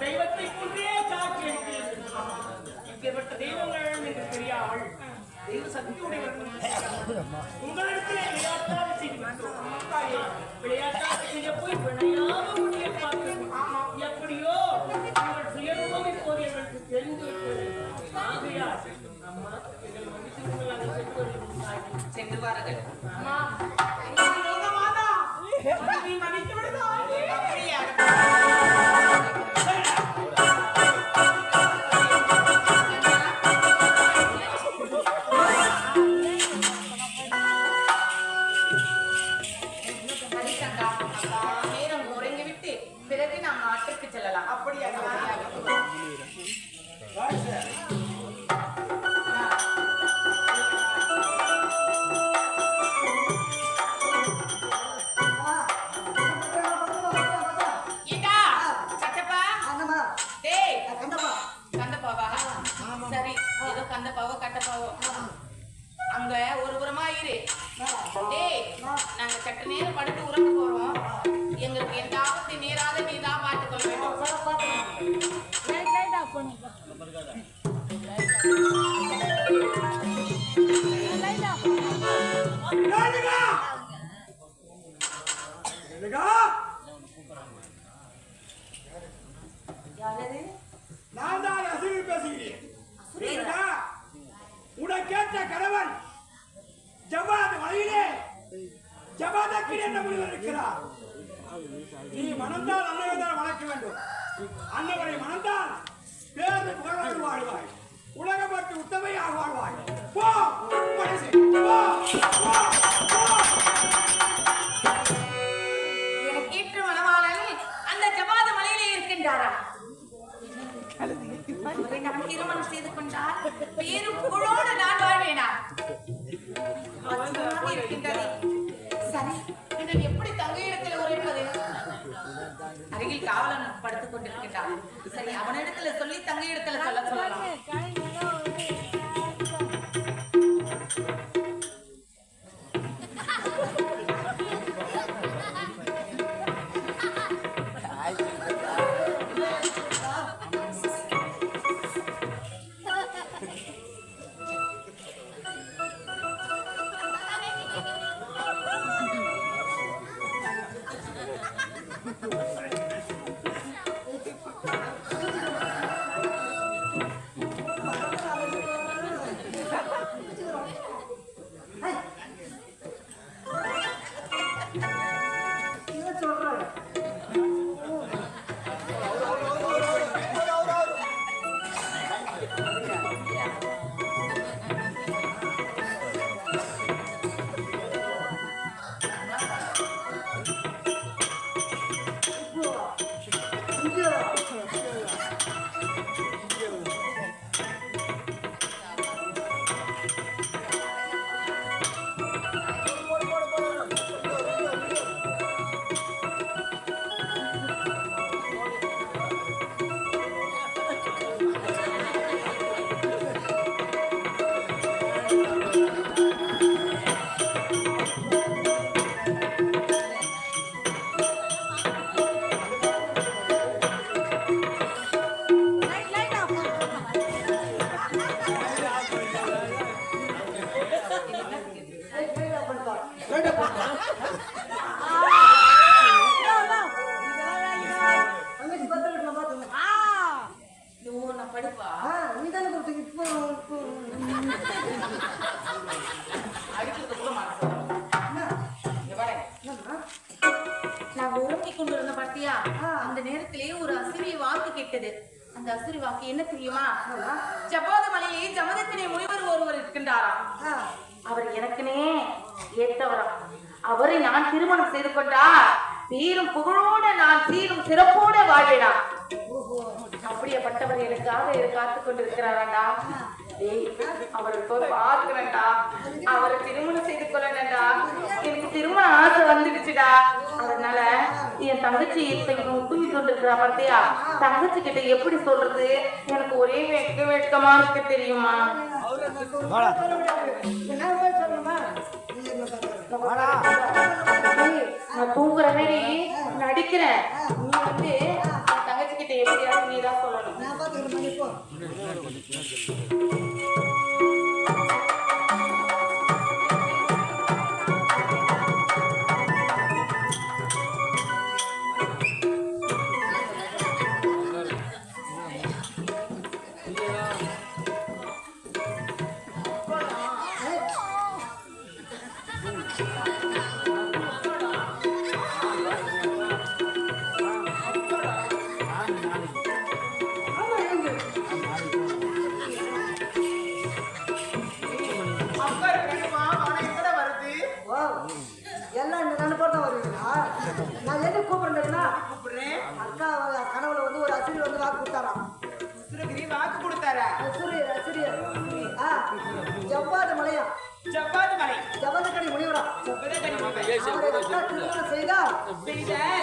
தெய்வத்தை கொண்டே காட்சி அளிக்கிறீர்கள் இப்பேற்பட்ட தெய்வங்கள் தெய்வ சக்தி உடையவர்கள் விளையாட்டாக விளையாட்டாக செய்ய போய் விளையாம செல்லலாம் அப்படி फ़ोन பேரும் புகழோடு நான் வாழ்வேனா? சரி நான் எப்படி தங்க இடத்துல உரைப்பது அருகில் காவலன் படுத்துக் கொண்டிருக்கின்றான். சரி அவனிடத்துல சொல்லி தங்க இடத்துல சொல்ல சொல்லலாம். படிப்பா. அடிக்கிறது கூட மாட்டேன் இங்க பாரு. நான் உறங்கிக் கொண்டிருந்த பார்த்தியா அந்த நேரத்திலே ஒரு அசுரிய வாக்கு கேட்டது. அந்த அசுரி வாக்கு என்ன தெரியுமா? ஜபாத மலையிலே முனிவர் ஒருவர் இருக்கின்றாராம். அவர் எனக்குனே ஏத்தவரா அவரை நான் திருமணம் செய்து கொண்டா பேரும் புகழோட நான் சீரும் சிறப்போட வாழ்வேனா காத்து கொண்டிருக்கிறாராண்டா டேய் அவரை போய் பார்க்கிறேன்டா. அவரை திருமணம் செய்து கொள்ளணும்டா. எனக்கு திருமண ஆசை வந்துடுச்சுடா. அதனால என் தங்கச்சி இப்ப இவன் தூங்கி கொண்டிருக்கிறா பார்த்தியா? தங்கச்சி கிட்ட எப்படி சொல்றது? எனக்கு ஒரே வெட்க வெட்கமா இருக்கு தெரியுமா? நான் தூங்குற மாதிரி நடிக்கிறேன். நீ வந்து என் நீ தான் சொல்லணும் நான் எது கூப்பிடுறேன்னா கூப்பிடுறேன் அக்கா கனவுல வந்து ஒரு அசிரி வந்து வாக்கு கொடுத்தாராம். வாக்கு கொடுத்தாரா? அசுரியர் அசிரியர் ஜவ்வாது மலையா? ஜப்பாது மலை. ஜவதக்கடி முனிவரா? திருமணம் செய்தா.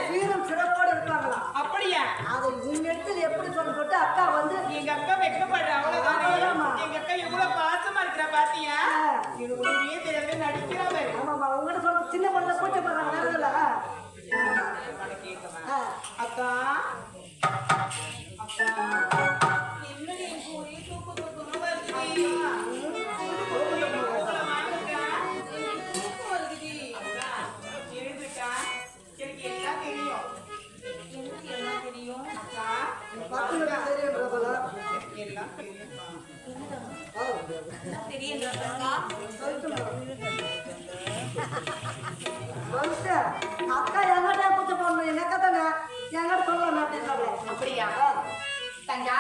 வீரம் சிறப்போடு இருப்பாங்களாம் அப்படியா? அதை இன்னிடத்தில் எப்படி சொல்ல சொல்லிட்டு அக்கா வந்து எங்க அக்கா வெக்கப்படுற அவ்வளவுதானே. எங்க அக்கா எவ்வளவு பாசமா இருக்கிற பாத்தியா? உண்மையே சொல்லிட்டு அக்கா என்கிட்ட கூச்ச போடணும் எங்க அக்கா தானே? என்கிட்ட சொல்லலாம் அப்படின்னு சொல்றேன். அப்படியா? தங்கா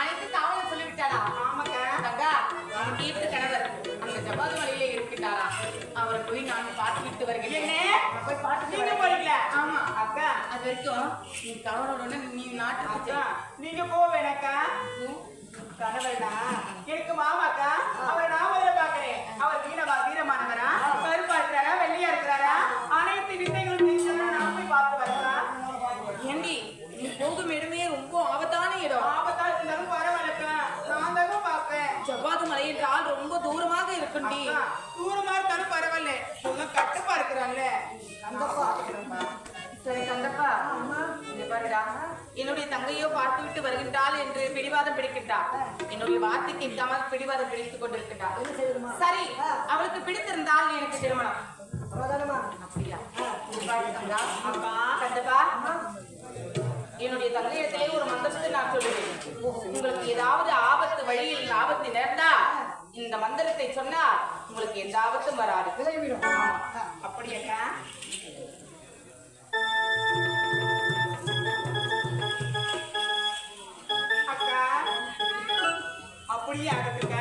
அனைத்து தாவலை சொல்லிவிட்டாளா? ஆமாக்கா. தங்கா என் வீட்டு கணவர் அந்த ஜபாது மலையிலே இருக்கின்றாரா அவரை போய் நான் பார்த்து விட்டு வருகிறேன் என்ன போய் பார்த்து நீங்க போறீங்களா? ஆமா. அக்கா. அது வரைக்கும் நீ கணவரோட நீ அக்கா நீங்க போவேனக்கா கணவர்னா எனக்கு மாமாக்கா. அவரை நான் முதல்ல பாக்குறேன் அவர் வீரமா வீரமானவரா? இருக்குண்டி தூரமா இருந்தாலும் பரவாயில்ல. உங்க கட்டுப்பா இருக்கிறான்ல சரி கந்தப்பா. என்னுடைய தங்கையோ பார்த்து விட்டு வருகின்றாள் என்று பிடிவாதம் பிடிக்கின்றாள். என்னுடைய வார்த்தை கேட்காமல் பிடிவாதம் பிடித்துக் கொண்டிருக்கின்றாள். சரி அவளுக்கு பிடித்திருந்தால் எனக்கு திருமணம். அப்படியா? கந்தப்பா. என்னுடைய தங்கையிடத்திலே ஒரு மந்திரத்தை நான் சொல்லுவேன். உங்களுக்கு ஏதாவது இந்த மந்திரத்தை சொன்னால் உங்களுக்கு எந்த ஆபத்தும் வராது அப்படியா அப்படியாக்கா அப்படியே ஆகட்டுக்கா